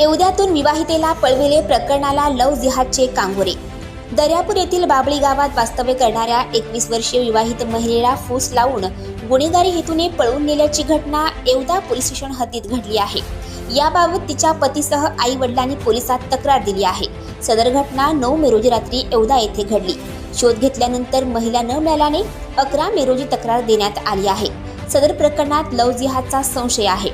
एवद्यातून विवाहितेला पळविले प्रकरणाला लव जिहादचे कांगोरे. दर्यापूर येथील बाबळी गावात वास्तव्य करणाऱ्या एकवीस वर्षीय विवाहित महिलेला फूस लावून गुन्हेगारी हेतूने पळवून नेल्याची घटना एवदा पोलीस स्टेशन हद्दीत घडली आहे. याबाबत तिच्या पतीसह आई वडिलांनी पोलिसात तक्रार दिली आहे. सदर घटना नऊ मे रोजी रात्री एवदा येथे घडली. शोध घेतल्यानंतर महिला न मिळाल्याने अकरा मे रोजी तक्रार देण्यात आली आहे. सदर प्रकरणात लव जिहादचा संशय आहे.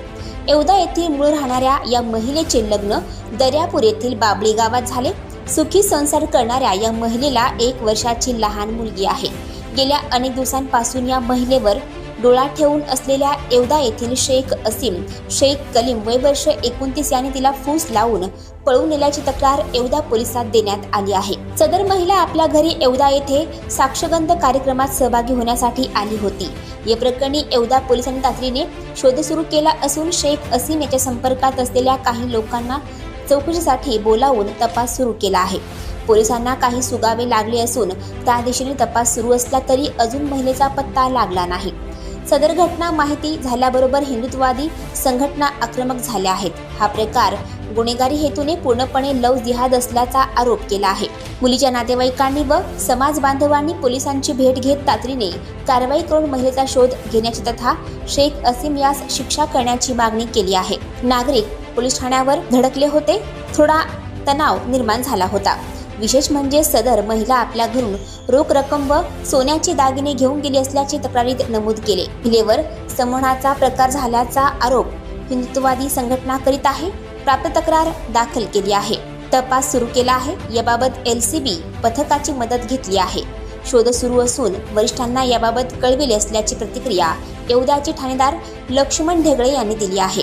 एवदा येथील मूळ राहणाऱ्या या महिलेचे लग्न दर्यापूर येथील बाबळी गावात झाले. सुखी संसार करणाऱ्या या महिलेला एक वर्षाची लहान मुलगी आहे. गेल्या अनेक दिवसांपासून या महिलेवर डोळा ठेवून असलेल्या एवदा येथील शेख असीम शेख कलीम वय वर्ष एकोणतीस याने तिला फूस लावून पळून नेल्याची तक्रार एवदा पोलिसात देण्यात आली आहे. सदर महिला आपल्या घरी एवदा येथे साक्षगंध कार्यक्रमात सहभागी होण्यासाठी आली होती. या प्रकरणी एवदा पोलिसांनी तातडीने शोध सुरू केला असून शेख असीम याच्या संपर्कात असलेल्या काही लोकांना चौकशीसाठी बोलावून तपास सुरू केला आहे. पोलिसांना काही सुगावे लागले असून त्या दिशेने तपास सुरू असला तरी अजून महिलेचा पत्ता लागला नाही. सदर घटना माहिती झाल्याबरोबर हिंदुत्ववादी संघटना आक्रमक झाल्या आहेत. हा प्रकार गुन्हेगारी हेतूने पूर्णपणे लव जिहाद असल्याचा आरोप केला आहे. मुलीच्या नातेवाईकांनी व समाज बांधवांनी पोलिसांची भेट घेत तातडीने कारवाई करून महिलेचा शोध घेण्याची तथा शेख असीम यास शिक्षा करण्याची मागणी केली आहे. नागरिक पोलीस ठाण्यावर धडकले होते. थोडा तणाव निर्माण झाला होता. विशेष म्हणजे सदर महिला आपल्या घरून रोख रक्कम व सोन्याचे दागिने घेऊन गेली असल्याचे तक्रारीत नमूद केले. हिलेवर समूहाचा प्रकार झाल्याचा आरोप हिंदुत्ववादी संघटना करीत आहे. प्राप्त तक्रार दाखल केली आहे. तपास सुरू केला आहे. याबाबत एल सी बी पथकाची मदत घेतली आहे. शोध सुरू असून वरिष्ठांना याबाबत कळविले असल्याची प्रतिक्रिया येवद्याचे ठाणेदार लक्ष्मण ढेगळे यांनी दिली आहे.